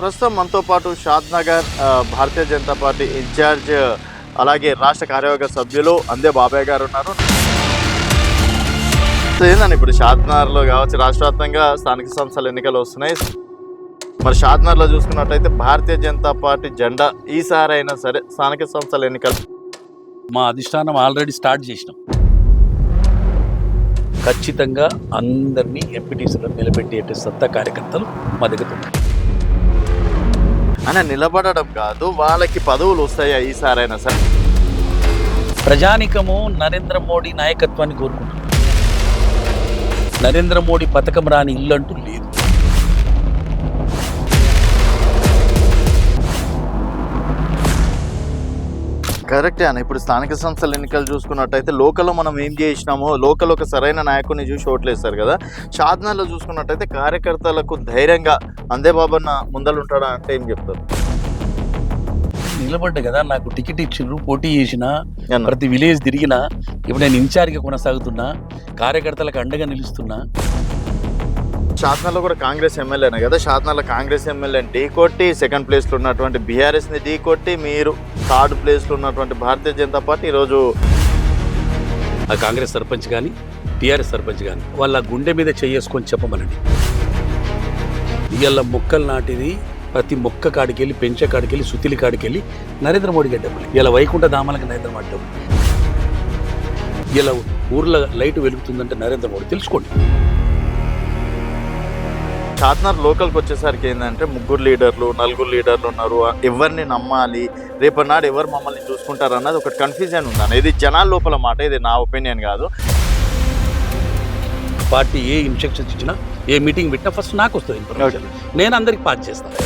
ప్రస్తుతం మనతో పాటు Shadnagar Bharatiya Janata party incharge అలాగే రాష్ట్ర కార్యవర్గ సభ్యులు అందే బాబాయ్ గారు ఉన్నారు. సో ఏందండి ఇప్పుడు షాద్నగర్లో కావచ్చు రాష్ట్ర వ్యాప్తంగా స్థానిక సంస్థల ఎన్నికలు వస్తున్నాయి. మరి షాద్నగర్లో చూసుకున్నట్టయితే భారతీయ జనతా పార్టీ జెండా ఈసారి అయినా సరే స్థానిక సంస్థల ఎన్నికలు. మా అధిష్టానం ఆల్రెడీ స్టార్ట్ చేసినాం. ఖచ్చితంగా అందరినీ ఎంపీటీసీలో నిలబెట్టేట సత్తా కార్యకర్తలు మా దగ్గర ఉన్నారు. అని నిలబడడం కాదు వాళ్ళకి పదవులు వస్తాయా ఈసారైనా అయినా సరే? ప్రజానికము నరేంద్ర మోడీ నాయకత్వాన్ని కోరుకుంటున్నారు నరేంద్ర మోడీ పథకం రాని ఇల్లు అంటూ లేదు. కరెక్టే అన్న. ఇప్పుడు స్థానిక సంస్థల ఎన్నికలు చూసుకున్నట్టయితే లోకల్లో మనం ఏం చేసినామో లోకల్ ఒక సరైన నాయకుడిని చూసి ఓట్లేస్తారు కదా. షాద్నాల్లో చూసుకున్నట్టయితే కార్యకర్తలకు ధైర్యంగా అందే బాబన్న ముందలుంటాడా అంటే ఏం చెప్తారు? నిలబడ్డా కదా. నాకు టికెట్ ఇచ్చిండ్రు పోటీ చేసిన. ప్రతి విలేజ్ తిరిగినా ఇప్పుడు నేను ఇన్ఛార్జ్గా కొనసాగుతున్నా కార్యకర్తలకు అండగా నిలుస్తున్నా. షాద్నాలో కూడా కాంగ్రెస్ ఎమ్మెల్యేనే కదా? షాద్నాలో కాంగ్రెస్ ఎమ్మెల్యే ఢీ కొట్టి సెకండ్ ప్లేస్లో ఉన్నటువంటి బీఆర్ఎస్ని ఢీ కొట్టి మీరు థర్డ్ ప్లేస్లో ఉన్నటువంటి భారతీయ జనతా పార్టీ ఈరోజు ఆ కాంగ్రెస్ సర్పంచ్ కానీ టీఆర్ఎస్ సర్పంచ్ కానీ వాళ్ళ గుండె మీద చేసుకొని చెప్పమనండి. ఇవాళ మొక్కలు నాటిది ప్రతి మొక్క కాడికెళ్ళి పెంచే కాడికెళ్ళి సుతిలి కాడికెళ్ళి నరేంద్ర మోడీ గారి ఇలా వైకుంఠ ధామాలకు నరేంద్ర మోడీ ఇలా ఊర్లో లైట్ వెలుగుతుందంటే నరేంద్ర మోడీ తెలుసుకోండి. షాద్నగర్ లోకల్కి వచ్చేసరికి ఏంటంటే ముగ్గురు లీడర్లు నలుగురు లీడర్లు ఉన్నారు. ఎవరిని నమ్మాలి రేపటి నాడు ఎవరు మమ్మల్ని చూసుకుంటారు అన్నది ఒక కన్ఫ్యూజన్ ఉందన్న ఇది జనాల లోపల మాట ఇది నా ఒపీనియన్ కాదు. పార్టీ ఏ ఇన్స్ట్రక్షన్స్ ఇచ్చినా ఏ మీటింగ్ పెట్టినా ఫస్ట్ నాకు వస్తుంది ఇన్ఫర్మేషన్ నేను అందరికి పాస్ చేస్తాను